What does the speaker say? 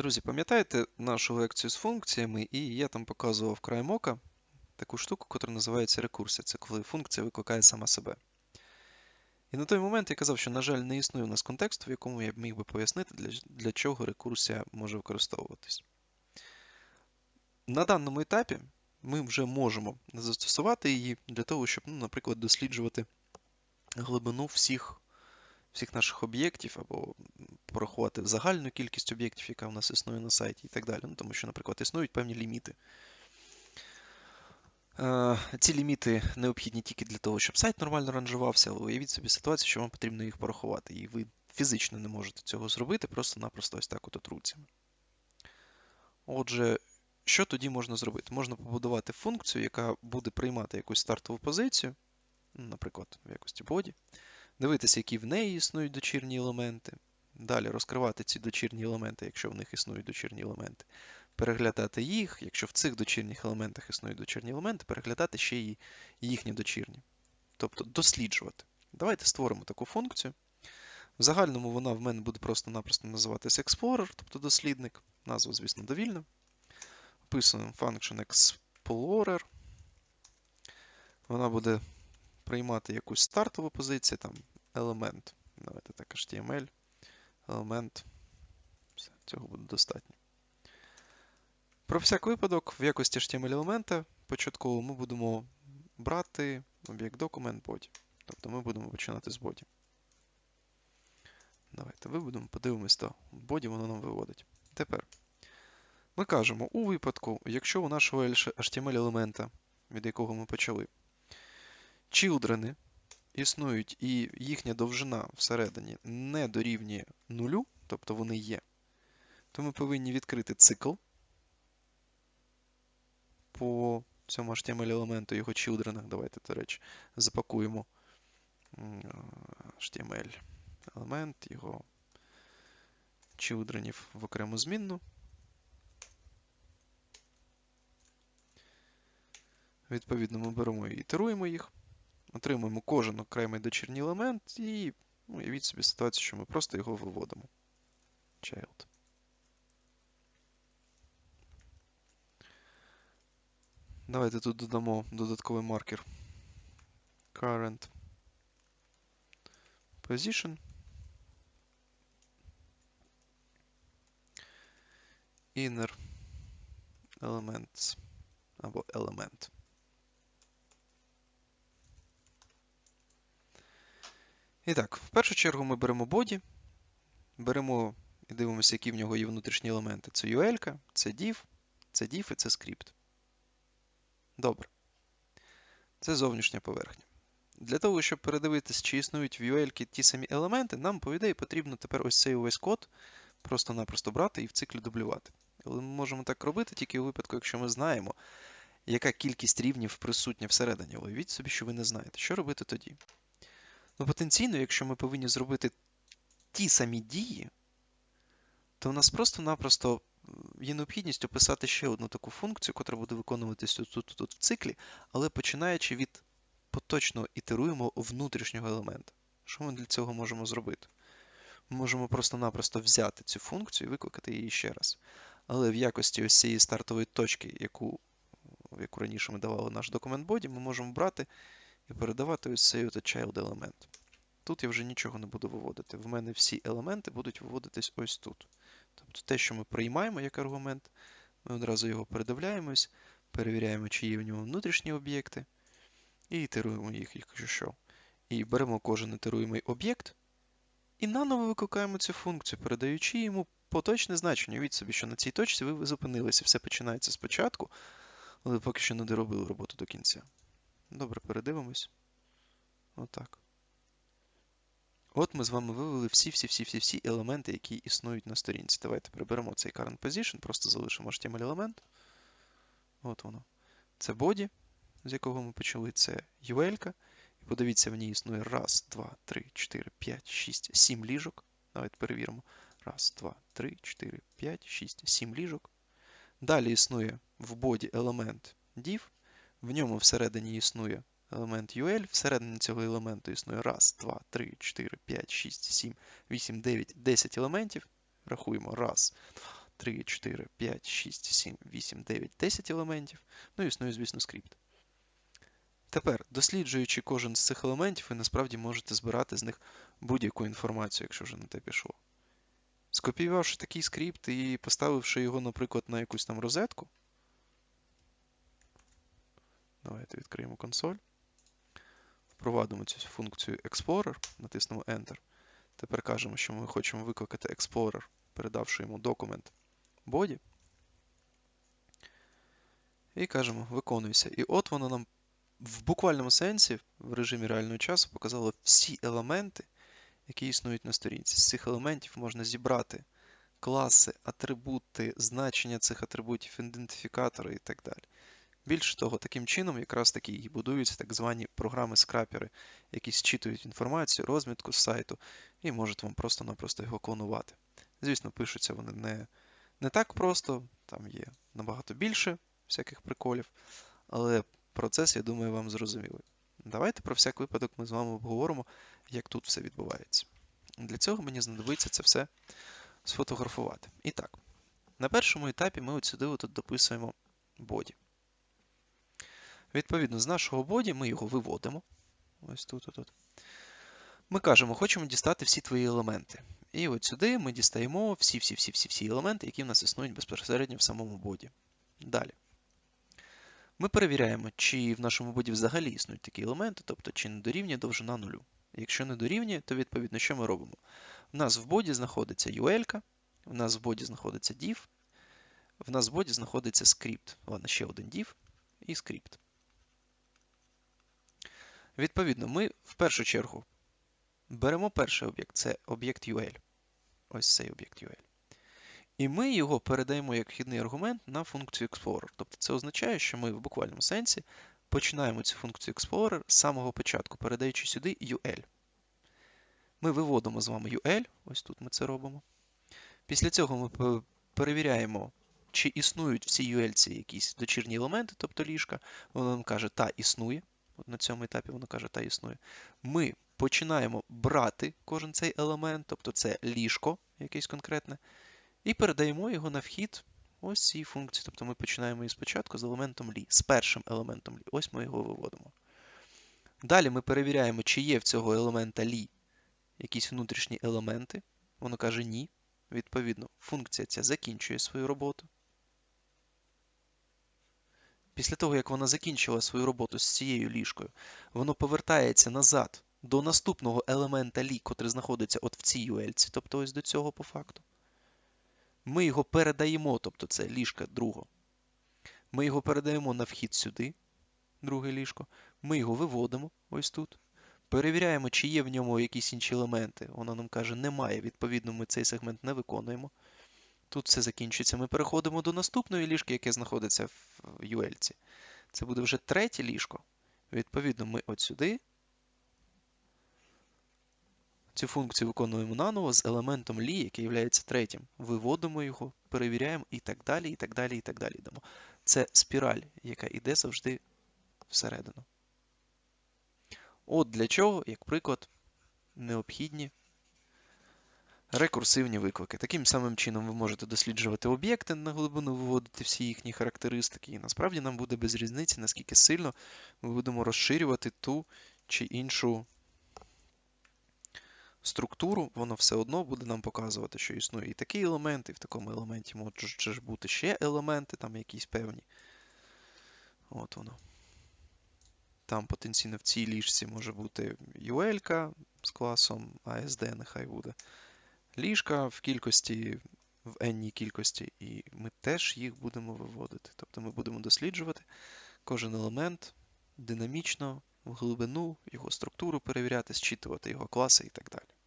Друзі, пам'ятаєте нашу лекцію з функціями, і я там показував краєм ока таку штуку, яка називається рекурсія. Це коли функція викликає сама себе. І на той момент я казав, що, на жаль, не існує у нас контексту, в якому я міг би пояснити, для, для чого рекурсія може використовуватись. На даному етапі ми вже можемо застосувати її для того, щоб, ну, наприклад, досліджувати глибину всіх всіх наших об'єктів, або порахувати загальну кількість об'єктів, яка у нас існує на сайті, і так далі. Ну, Тому що, наприклад, існують певні ліміти. Е, ці ліміти необхідні тільки для того, щоб сайт нормально ранжувався, але уявіть собі ситуацію, що вам потрібно їх порахувати. І ви фізично не можете цього зробити, просто-напросто ось так от отруцями. Отже, що тоді можна зробити? Можна побудувати функцію, яка буде приймати якусь стартову позицію, наприклад, в якості боді, дивитися, які в неї існують дочірні елементи. Далі розкривати ці дочірні елементи, якщо в них існують дочірні елементи, переглядати їх, якщо в цих дочірніх елементах існують дочірні елементи, переглядати ще й їхні дочірні. Тобто досліджувати. Давайте створимо таку функцію. В загальному вона в мене буде просто-напросто називатися Explorer, тобто дослідник. Назва, звісно, довільна. Описуємо function Explorer. Вона буде приймати якусь стартову позицію, там елемент. Давайте так, HTML, елемент. Все, цього буде достатньо. Про всяк випадок, в якості HTML-елемента початково ми будемо брати об'єкт документ body. Тобто ми будемо починати з body. Давайте виведемо, подивимось, то body воно нам виводить. Тепер ми кажемо, у випадку, якщо у нашого HTML-елемента, від якого ми почали, children існують і їхня довжина всередині не дорівнює нулю, тобто вони є, то ми повинні відкрити цикл по цьому HTML-елементу, його children. Давайте, до речі, запакуємо HTML-елемент, його children в окрему змінну. Відповідно, ми беремо і ітеруємо їх. Отримуємо кожен окремий дочірній елемент і ну, уявіть собі ситуацію, що ми просто його виводимо. Child. Давайте тут додамо додатковий маркер. Current position. Inner elements або element. І так, в першу чергу ми беремо body, беремо і дивимося, які в нього є внутрішні елементи. Це UL, це div, це div і це скрипт. Добре. Це зовнішня поверхня. Для того, щоб передивитися, чи існують в UL ті самі елементи, нам, по ідеї, потрібно тепер ось цей увесь код просто-напросто брати і в циклі дублювати. Але ми можемо так робити тільки у випадку, якщо ми знаємо, яка кількість рівнів присутня всередині. Уявіть собі, що ви не знаєте. Що робити тоді? Ну, потенційно, якщо ми повинні зробити ті самі дії, то в нас просто-напросто є необхідність описати ще одну таку функцію, яка буде виконуватися тут, тут, тут в циклі, але починаючи від поточного ітеруємо внутрішнього елемента. Що ми для цього можемо зробити? Ми можемо просто-напросто взяти цю функцію і викликати її ще раз. Але в якості ось цієї стартової точки, яку яку раніше ми давали наш документ body, ми можемо брати і передавати ось цей child елемент. Тут я вже нічого не буду виводити. В мене всі елементи будуть виводитись ось тут. Тобто те, що ми приймаємо як аргумент, ми одразу його передивляємось, перевіряємо, чи є в ньому внутрішні об'єкти, і ітеруємо їх, якщо що. І беремо кожен ітеруємий об'єкт, і наново викликаємо цю функцію, передаючи йому поточне значення. Уявіть собі, що на цій точці ви зупинилися. Все починається спочатку, але поки що не доробили роботу до кінця. Добре, передивимось. Отак. От ми з вами вивели всі-всі-всі-всі елементи, які існують на сторінці. Давайте приберемо цей current position, просто залишимо HTML елемент. От воно. Це body, з якого ми почали, це UL. І подивіться, в ній існує раз, два, три, чотири, п'ять, шість, сім ліжок. Давайте перевіримо. Раз, два, три, чотири, п'ять, шість, сім ліжок. Далі існує в боді елемент div. В ньому всередині існує елемент UL. Всередині цього елементу існує 1, 2, 3, 4, 5, 6, 7, 8, 9, 10 елементів. Рахуємо 1, 2, 3, 4, 5, 6, 7, 8, 9, 10 елементів. Ну і існує, звісно, скрипт. Тепер, досліджуючи кожен з цих елементів, ви насправді можете збирати з них будь-яку інформацію, якщо вже на те пішло. Скопіювавши такий скрипт і поставивши його, наприклад, на якусь там розетку. Давайте відкриємо консоль. Впровадимо цю функцію Explorer, натиснемо Enter. Тепер кажемо, що ми хочемо викликати Explorer, передавши йому документ body. І кажемо, виконуйся. І от воно нам в буквальному сенсі в режимі реального часу показало всі елементи, які існують на сторінці. З цих елементів можна зібрати класи, атрибути, значення цих атрибутів, ідентифікатори і так далі. Більше того, таким чином якраз таки і будуються так звані програми-скрапери, які зчитують інформацію, розмітку з сайту і можуть вам просто-напросто його клонувати. Звісно, пишуться вони не, не так просто, там є набагато більше всяких приколів, але процес, я думаю, вам зрозумілий. Давайте про всяк випадок ми з вами обговоримо, як тут все відбувається. Для цього мені знадобиться це все сфотографувати. І так, на першому етапі ми от сюди от дописуємо боді. Відповідно, з нашого боді ми його виводимо. Ось тут, тут. Ми кажемо, хочемо дістати всі твої елементи. І от сюди ми дістаємо всі-всі-всі-всі елементи, які в нас існують безпосередньо в самому боді. Далі. Ми перевіряємо, чи в нашому боді взагалі існують такі елементи, тобто чи не дорівнює довжина нулю. Якщо не дорівнює, то відповідно, що ми робимо? У нас в боді знаходиться UL, в нас в боді знаходиться div, в нас в боді знаходиться скрипт. Ладно, ще один div і скрипт. Відповідно, ми в першу чергу беремо перший об'єкт, це об'єкт UL. Ось цей об'єкт UL. І ми його передаємо як вхідний аргумент на функцію Explorer. Тобто це означає, що ми в буквальному сенсі починаємо цю функцію Explorer з самого початку, передаючи сюди UL. Ми виводимо з вами UL, ось тут ми це робимо. Після цього ми перевіряємо, чи існують в цій UL якісь дочірні елементи, тобто ліжка. Воно нам каже, та існує. На цьому етапі воно каже, та існує. Ми починаємо брати кожен цей елемент, тобто це ліжко якесь конкретне, і передаємо його на вхід ось цій функції. Тобто ми починаємо її спочатку з елементом лі, з першим елементом лі. Ось ми його виводимо. Далі ми перевіряємо, чи є в цього елемента лі якісь внутрішні елементи. Воно каже ні. Відповідно, функція ця закінчує свою роботу. Після того, як вона закінчила свою роботу з цією ліжкою, воно повертається назад до наступного елемента лі, котрий знаходиться от в цій UL, тобто ось до цього по факту. Ми його передаємо, тобто це ліжка друго. Ми його передаємо на вхід сюди, друге ліжко. Ми його виводимо ось тут. Перевіряємо, чи є в ньому якісь інші елементи. Воно нам каже, немає. Відповідно, ми цей сегмент не виконуємо. Тут все закінчується. Ми переходимо до наступної ліжки, яке знаходиться в UL. Це буде вже третє ліжко. Відповідно, ми от сюди цю функцію виконуємо наново з елементом лі, який є третім. Виводимо його, перевіряємо і так далі, і так далі, і так далі. йдемо. Це спіраль, яка йде завжди всередину. От для чого, як приклад, необхідні рекурсивні виклики. Таким самим чином ви можете досліджувати об'єкти на глибину, виводити всі їхні характеристики, і насправді нам буде без різниці, наскільки сильно ми будемо розширювати ту чи іншу структуру, воно все одно буде нам показувати, що існує і такий елемент, і в такому елементі може бути ще елементи, там якісь певні. От воно. Там потенційно в цій ліжці може бути UL з класом ASD, нехай буде. Ліжка в кількості, в n кількості, і ми теж їх будемо виводити. Тобто ми будемо досліджувати кожен елемент динамічно, в глибину, його структуру перевіряти, зчитувати його класи і так далі.